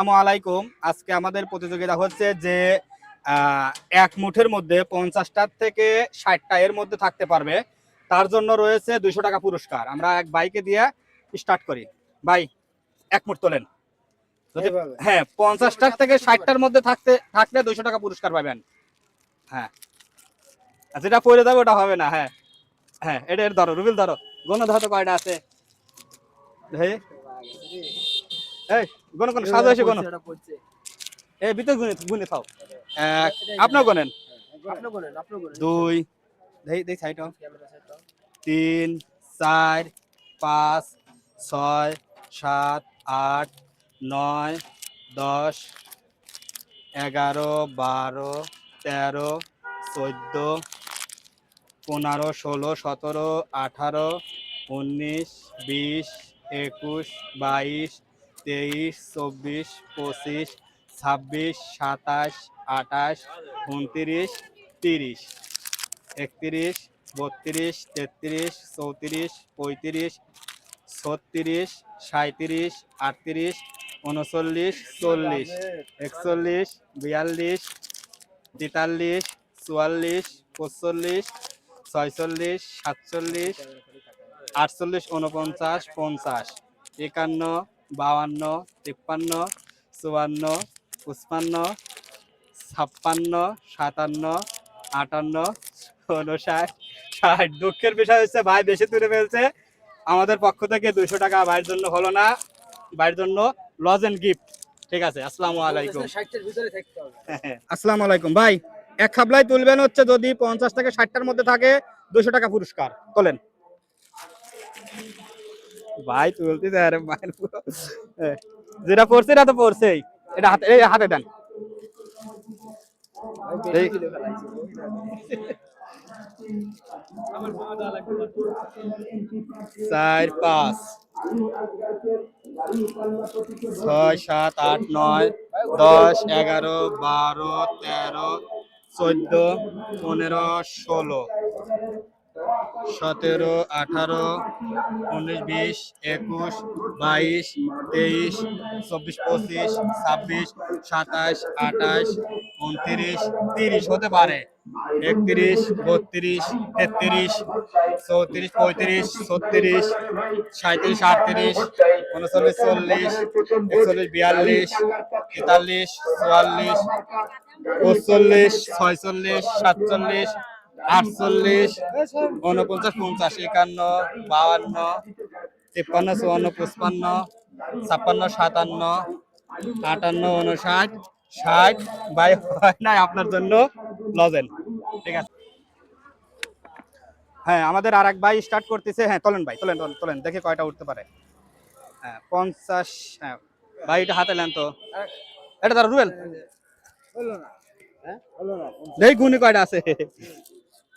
আসসালামু আলাইকুম। আজকে আমাদের প্রতিযোগিতা হচ্ছে যে এক মুঠের মধ্যে পঞ্চাশটার থেকে ষাটটা এর মধ্যে থাকতে পারবে। তার জন্য রয়েছে দুইশো টাকা পুরস্কার। আমরা এক বাইকে দিয়ে স্টার্ট করি। ভাই এক মুঠ তোলেন। হ্যাঁ পঞ্চাশটার থেকে ষাটটার মধ্যে থাকতে থাকলে দুইশো টাকা পুরস্কার পাবেন। হ্যাঁ। যেটা পড়ে যাবে ওটা হবে না হ্যাঁ। হ্যাঁ এটা এর ধরো রুবিল ধরো। গণ ধরো কয়টা আছে? এই গণ গণ সাজা এসে গণ এই ভিতর গুনে গুনে খাও। এক আপনার গনেন দুই সাইড তিন চার পাঁচ ছয় সাত আট নয় দশ এগারো বারো তেরো চোদ্দ পনেরো ষোলো সতেরো আঠারো উনিশ বিশ একুশ বাইশ তেইশ, চব্বিশ, পঁচিশ, ছাব্বিশ, সাতাশ, আঠাশ, উনত্রিশ, তিরিশ, একত্রিশ, বত্রিশ, তেত্রিশ, চৌত্রিশ, পঁয়ত্রিশ, ছত্রিশ সাঁত্রিশ আটত্রিশ, উনচল্লিশ, চল্লিশ, একচল্লিশ, বিয়াল্লিশ, তেতাল্লিশ, চুয়াল্লিশ পঁচল্লিশ ছয়চল্লিশ, সাতচল্লিশ, আটচল্লিশ উনপঞ্চাশ পঞ্চাশ, একান্ন বাউান্ন তিপ্পান্ন চুয়ান্ন পঁচপান্ন ছাপ্পান্ন সাতান্ন আটান্ন উনষাট ষাট। দুঃখের বিষয় হচ্ছে ভাই বেশি তুলে ফেলছে। আমাদের পক্ষ থেকে দুইশো টাকা ভাইয়ের জন্য হলো না। ভাইয়ের জন্য লজ এন্ড গিফট। ঠিক আছে আসসালামু আলাইকুম। আসসালামু আলাইকুম। ভাই এক খাবলাই তুলবেন হচ্ছে যদি পঞ্চাশ থেকে ষাটটার মধ্যে থাকে দুশো টাকা পুরস্কার। তোলেন। ভাই তুলতে আরে ভাইয়ের যেটা পড়ছে এটা তো পড়ছেই। এটা হাতে, এই হাতে দেন। চার, পাঁচ। ছয়, সাত, আট, নয়, দশ, এগারো, বারো, তেরো, চোদ্দ, পনেরো, ষোলো। সতেরো, আঠারো, উনিশ, বিশ, একুশ, বাইশ, তেইশ, চব্বিশ, পঁচিশ, ছাব্বিশ, সাতাশ, আঠাশ, উনত্রিশ, তিরিশ হতে পারে। একত্রিশ, বত্রিশ, তেত্রিশ, চৌত্রিশ, পঁয়ত্রিশ, ছত্রিশ সাঁত্রিশ আটত্রিশ, উনচল্লিশ, চল্লিশ, একচল্লিশ, বিয়াল্লিশ, তেতাল্লিশ, চুয়াল্লিশ পঁচল্লিশ ছয়চল্লিশ, সাতচল্লিশ আটচল্লিশ উনপঞ্চাশ পঞ্চাশ একান্ন বাউান্ন তিপ্পান্ন চুয়ান্ন পঁচপান্ন ছাপ্পান্ন সাতান্ন আটান্ন উনষাট ষাট বাই হয় নাই আপনার জন্য লজেন ঠিক আছে। হ্যাঁ আমাদের আর এক ভাই স্টার্ট করতেছে। হ্যাঁ তোলেন ভাই তোলেন তোলেন, তোলেন দেখে কয়টা উঠতে পারে। হ্যাঁ পঞ্চাশ হ্যাঁ ভাই এটা হাতে নেন তো। এটা ধরো রুয়েল দেখি গুণি কয়টা আছে।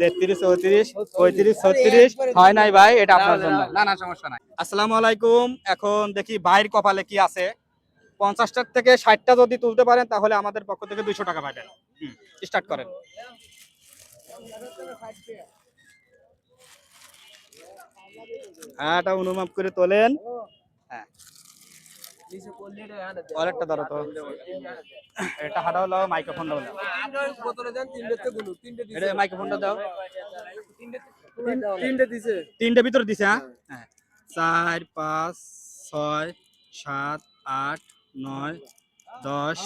তেত্রিশ চৌত্রিশ পঁয়ত্রিশ ছত্রিশ। হয় নাই ভাই এটা আপনার জন্য। না না সমস্যা নাই। আসসালামু আলাইকুম। এখন দেখি ভাইয়ের কপালে কি আছে। পঞ্চাশটার থেকে ষাটটা যদি তুলতে পারেন তাহলে আমাদের পক্ষ থেকে দুইশো টাকা পাবেন। স্টার্ট করেন। হ্যাঁ এটা অনুমাপ করে তোলেন। হ্যাঁ। আরেকটা ধরো এটা হাঁটা হলো মাইক্রোফোন দাও। এটা মাইক্রোফোনটা দাও। তিনটে ভিতরে দিছে হ্যাঁ। চার, পাঁচ, ছয়, সাত, আট, নয়, দশ,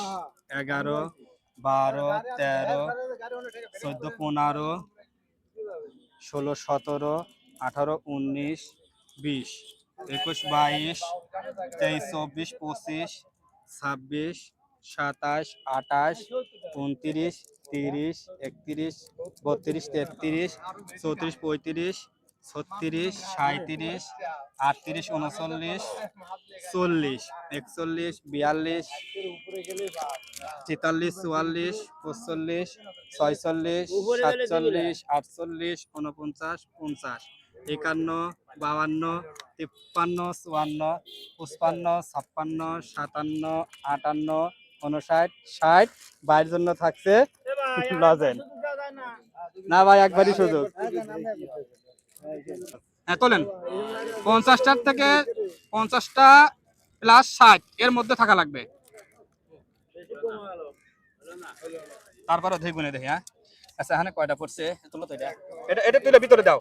এগারো, বারো, তেরো, চোদ্দ, পনেরো, ষোলো, সতেরো, আঠারো, উনিশ, বিশ। একুশ, বাইশ, তেইশ, চব্বিশ, পঁচিশ, ছাব্বিশ, সাতাশ, আঠাশ, উনত্রিশ, তিরিশ, একত্রিশ, বত্রিশ, তেত্রিশ, চৌত্রিশ, পঁয়ত্রিশ, ছত্রিশ সাঁত্রিশ আটত্রিশ, উনচল্লিশ, চল্লিশ, একচল্লিশ, বিয়াল্লিশ তেতাল্লিশ চুয়াল্লিশ পঁচল্লিশ ছয়চল্লিশ, সাতচল্লিশ, আটচল্লিশ উনপঞ্চাশ পঞ্চাশ। একান্ন বাউান্ন তিপ্পান্ন, চুয়ান্ন, পঁচপান্ন, ছাপ্পান্ন, সাতান্ন, আটান্ন উনষাট ষাট। বাইরের জন্য থাকছে লজেন না ভাই, একবারই সুযোগ। হ্যাঁ তোলেন। পঞ্চাশটার থেকে পঞ্চাশটা প্লাস ষাট, এর মধ্যে থাকা লাগবে। তারপরে দেখি হ্যাঁ। আচ্ছা এখানে কয়টা পড়ছে? তুলো তো এটা। এটা এটা তুলে ভিতরে দাও।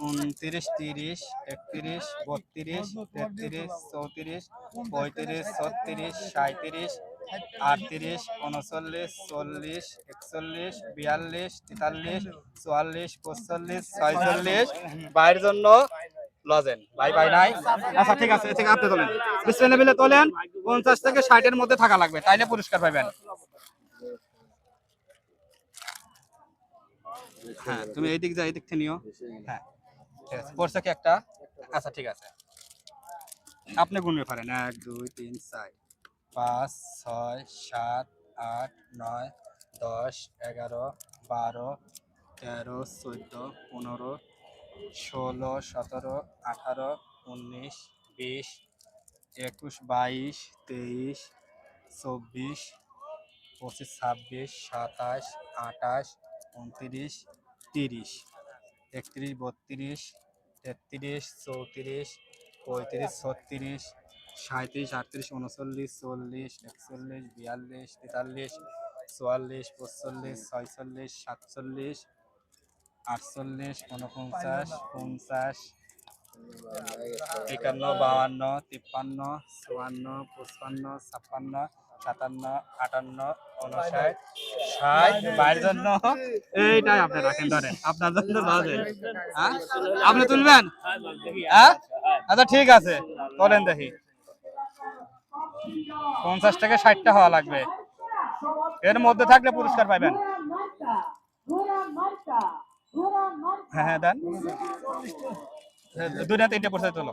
উনত্রিশ, তিরিশ, একত্রিশ, বত্রিশ, তেত্রিশ, চৌত্রিশ, পঁয়ত্রিশ, ছত্রিশ সাঁত্রিশ আটত্রিশ, উনচল্লিশ, চল্লিশ, একচল্লিশ, বিয়াল্লিশ, তেতাল্লিশ, চুয়াল্লিশ পঁচল্লিশ ছয়চল্লিশ। বাইরের জন্য লজেন। ভাই ভাই নাই? আচ্ছা ঠিক আছে ঠিক আপনি তোলেন। বিশ্ব লেভেলে তোলেন, পঞ্চাশ থেকে ষাটের মধ্যে থাকা লাগবে, তাইলে পুরস্কার পাবেন হ্যাঁ তুমি এই দিক যা এই দিক থেকে নিও। হ্যাঁ। ঠিক আছে কি একটা? আচ্ছা ঠিক আছে। আপনি গুনবে পারেন এক দুই তিন চার পাঁচ ছয় সাত আট নয় দশ এগারো বারো তেরো চোদ্দ পনেরো ষোলো সতেরো আঠারো উনিশ বিশ একুশ বাইশ তেইশ চব্বিশ পঁচিশ ছাব্বিশ সাতাশ আঠাশ উনত্রিশ তিরিশ। একত্রিশ, বত্রিশ, তেত্রিশ, চৌত্রিশ, পঁয়ত্রিশ, ছত্রিশ সাঁত্রিশ আটত্রিশ, উনচল্লিশ, চল্লিশ, একচল্লিশ, বিয়াল্লিশ, তেতাল্লিশ, চুয়াল্লিশ পঁচল্লিশ ছয়চল্লিশ, সাতচল্লিশ, আটচল্লিশ উনপঞ্চাশ পঞ্চাশ, একান্ন বাউান্ন তিপ্পান্ন, চুয়ান্ন, পঁচপান্ন, ছাপ্পান্ন সাতান্ন আটান্ন উনষাট ষাট বাইরের জন্য। এইটাই আপনি রাখেন ধরেন। আপনার জন্য হ্যাঁ আপনি তুলবেন? হ্যাঁ আচ্ছা ঠিক আছে। তোলেন দেখি। পঞ্চাশ থেকে ষাটটা হওয়া লাগবে। এর মধ্যে থাকলে পুরস্কার পাবেন হ্যাঁ হ্যাঁ দেন। দুই না তিনটে পড়ছে তোলো।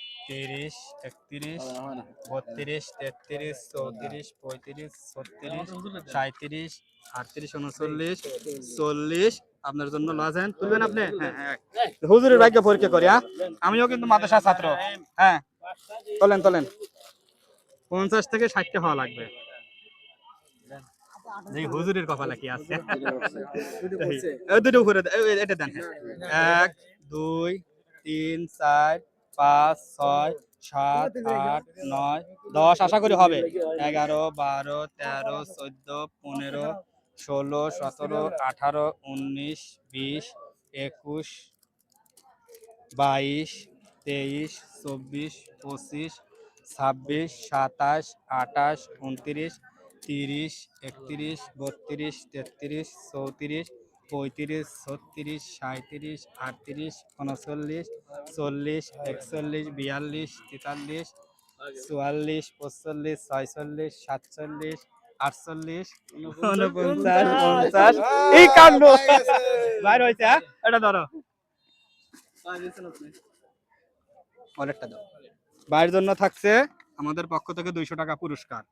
তিরিশ একত্রিশ বত্রিশ তেত্রিশ চৌত্রিশ পঁয়ত্রিশ ছত্রিশ সাঁত্রিশ আটত্রিশ উনচল্লিশ চল্লিশ। আপনার জন্য লাজেন তুলবেন আপনি? হ্যাঁ হ্যাঁ হুজুরের ভাগ্য পরীক্ষা করি হ্যাঁ। আমিও কিন্তু মাদ্রাসা ছাত্র। হ্যাঁ। তোলেন তোলেন। পঞ্চাশ থেকে ষাটটা হওয়া লাগবে। হুজুরের কপালে কি আছে। দুটো উপরে এটা দেন হ্যাঁ। এক দুই তিন চার পাঁচ ছয় সাত আট নয় দশ আশা করি হবে। এগারো বারো তেরো চোদ্দ পনেরো ষোলো সতেরো আঠারো উনিশ বিশ একুশ বাইশ তেইশ চব্বিশ পঁচিশ ছাব্বিশ সাতাশ আঠাশ উনত্রিশ তিরিশ একত্রিশ বত্রিশ তেত্রিশ চৌত্রিশ পঁয়ত্রিশ ছত্রিশ সাঁত্রিশ আটত্রিশ উনচল্লিশ চল্লিশ একচল্লিশ বিয়াল্লিশ তেতাল্লিশ চুয়াল্লিশ পঁচল্লিশ ছয়চল্লিশ সাতচল্লিশ আটচল্লিশ উনপঞ্চাশ। পঞ্চাশ এই কাণ্ড। বাইর হয়েছে হ্যাঁ? এটা ধরো। অনেকটা দাও বাইরের জন্য থাকছে আমাদের পক্ষ থেকে দুইশো টাকা পুরস্কার।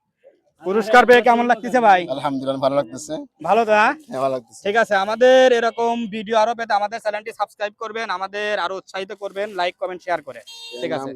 পুরস্কার পেয়ে কেমন লাগতেছে ভাই? আলহামদুলিল্লাহ ভালো লাগতেছে। ভালো তো হ্যাঁ? হ্যাঁ ভালো লাগতেছে। ঠিক আছে আমাদের এরকম ভিডিও আরও পেতে আমাদের চ্যানেলটি সাবস্ক্রাইব করবেন আমাদের আরও উৎসাহিত করবেন লাইক কমেন্ট শেয়ার করে। ঠিক আছে।